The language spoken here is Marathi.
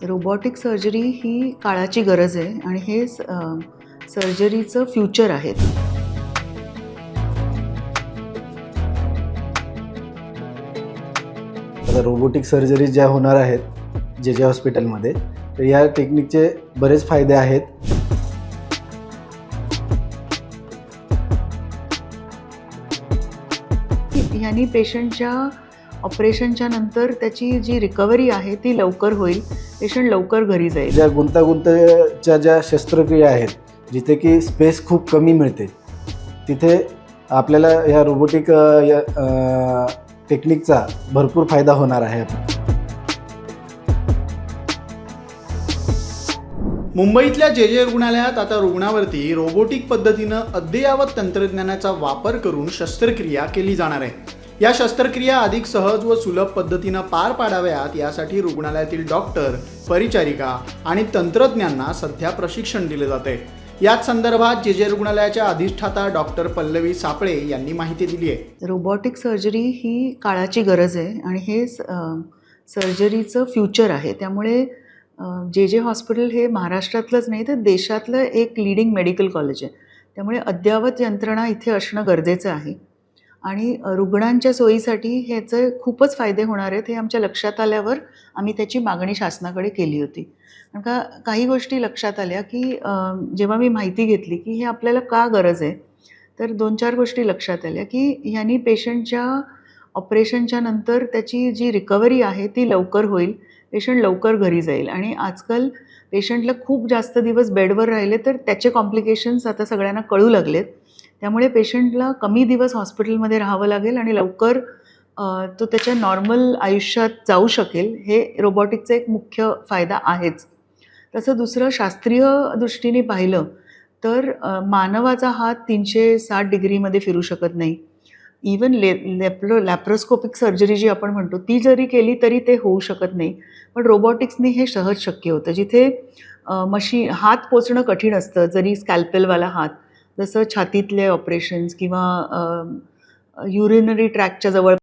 रोबॉटिक सर्जरी ही काळाची गरज आहे आणि हे सर्जरीचं फ्युचर आहे. आता रोबोटिक सर्जरी ज्या होणार आहेत जे जे हॉस्पिटलमध्ये तर या टेक्निकचे बरेच फायदे आहेत. ह्यानी पेशंटच्या ऑपरेशनच्या नंतर त्याची जी रिकव्हरी आहे ती लवकर होईल. पेशंट लवकर घरी जाईल. ज्या गुंतागुंतच्या ज्या शस्त्रक्रिया आहेत जिथे की स्पेस खूप कमी मिळते तिथे आपल्याला रोबोटिक या, अ, टेक्निकचा भरपूर फायदा होणार आहे. मुंबईतल्या जे जे रुग्णालयात आता रुग्णावरती रोबोटिक पद्धतीनं अद्ययावत तंत्रज्ञानाचा वापर करून शस्त्रक्रिया केली जाणार आहे. या शस्त्रक्रिया अधिक सहज व सुलभ पद्धतीनं पार पाडाव्यात यासाठी रुग्णालयातील डॉक्टर परिचारिका आणि तंत्रज्ञांना सध्या प्रशिक्षण दिले जाते याच संदर्भात जे जे रुग्णालयाच्या अधिष्ठाता डॉक्टर पल्लवी सापळे यांनी माहिती दिली आहे. रोबॉटिक सर्जरी ही काळाची गरज आहे आणि हे स- सर्जरीचं फ्युचर आहे. त्यामुळे जे जे हॉस्पिटल हे महाराष्ट्रातलंच नाही तर देशातलं एक लिडिंग मेडिकल कॉलेज आहे. त्यामुळे अद्ययावत यंत्रणा इथे असणं गरजेचं आहे. आणि रुग्णांच्या सोयीसाठी ह्याचे खूपच फायदे होणार आहेत हे आमच्या लक्षात आल्यावर आम्ही त्याची मागणी शासनाकडे केली होती. कारण का काही गोष्टी लक्षात आल्या की जेव्हा मी माहिती घेतली की हे आपल्याला का गरज आहे तर दोन चार गोष्टी लक्षात आल्या की ह्यांनी पेशंटच्या ऑपरेशनच्या नंतर त्याची जी रिकव्हरी आहे ती लवकर होईल पेशंट लवकर घरी जाईल आणि आजकाल पेशंटला खूप जास्त दिवस बेडवर राहिले तर त्याचे कॉम्प्लिकेशन्स आता सगळ्यांना कळू लागलेत. त्यामुळे पेशंटला कमी दिवस हॉस्पिटलमध्ये राहावं लागेल आणि लवकर तो त्याच्या नॉर्मल आयुष्यात जाऊ शकेल हे रोबॉटिकचा एक मुख्य फायदा आहेच. तसं दुसरं शास्त्रीय दृष्टीने पाहिलं तर मानवाचा हात तीनशे साठ डिग्रीमध्ये फिरू शकत नाही. इवन ले लॅप्रो लॅप्रोस्कोपिक सर्जरी जी आपण म्हणतो ती जरी केली तरी ते होऊ शकत नाही. पण रोबॉटिक्सनी हे सहज शक्य होतं. जिथे मशी हात पोचणं कठीण असतं जरी स्कॅल्पेलवाला हात जसं छातीतले ऑपरेशन्स किंवा युरिनरी ट्रॅकच्या जवळ